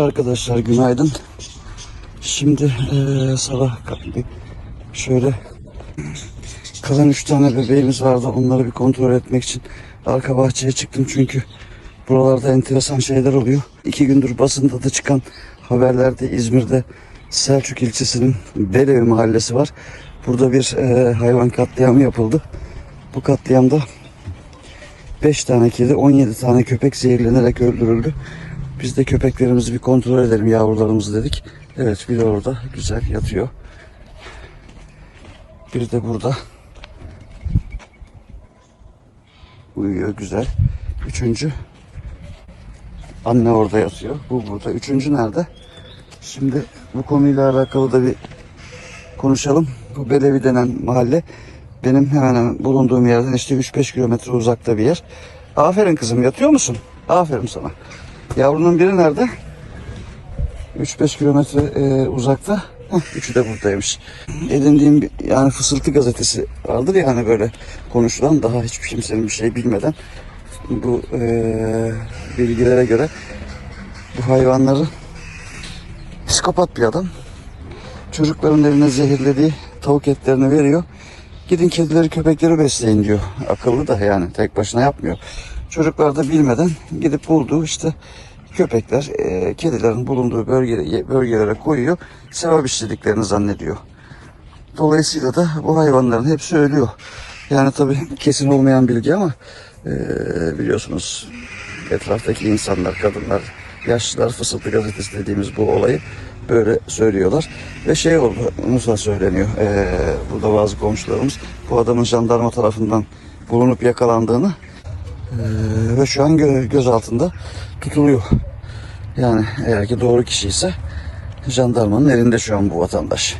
Arkadaşlar günaydın. Şimdi eee, sabah kalktık. Şöyle kalan üç tane bebeğimiz vardı. Onları bir kontrol etmek için arka bahçeye çıktım çünkü buralarda enteresan şeyler oluyor. İki gündür basında da çıkan haberlerde İzmir'de Selçuk ilçesinin Belevi mahallesi var. Burada bir eee, hayvan katliamı yapıldı. Bu katliamda 5 tane kedi, 17 tane köpek zehirlenerek öldürüldü. Biz de köpeklerimizi bir kontrol edelim yavrularımızı dedik. Evet biri orada güzel yatıyor. Biri de burada. Uyuyor güzel. Üçüncü anne orada yatıyor. Bu burada. Üçüncü nerede? Şimdi bu konuyla alakalı da bir konuşalım. Bu Belevi denen mahalle benim hemen hemen bulunduğum yerden işte 3-5 kilometre uzakta bir yer. Aferin kızım yatıyor musun? Aferin sana. Yavrunun biri nerede? 3-5 kilometre e, uzakta. Üçü de buradaymış. Edindiğim bir, yani fısıltı gazetesi vardır ya hani böyle konuşulan daha hiçbir kimsenin bir şey bilmeden bu e, bilgilere göre bu hayvanları psikopat bir adam çocukların eline zehirlediği tavuk etlerini veriyor. Gidin kedileri köpekleri besleyin diyor. Akıllı da yani tek başına yapmıyor. Çocuklar da bilmeden gidip bulduğu işte köpekler e, kedilerin bulunduğu bölge, bölgelere koyuyor. Sevap işlediklerini zannediyor. Dolayısıyla da bu hayvanların hepsi ölüyor. Yani tabii kesin olmayan bilgi ama e, biliyorsunuz etraftaki insanlar, kadınlar, yaşlılar fısıltı gazetesi dediğimiz bu olayı böyle söylüyorlar. Ve şey oldu, Musa söyleniyor. E, burada bazı komşularımız bu adamın jandarma tarafından bulunup yakalandığını e, ve şu an gö- gözaltında tutuluyor. Yani eğer ki doğru kişi ise jandarmanın elinde şu an bu vatandaş.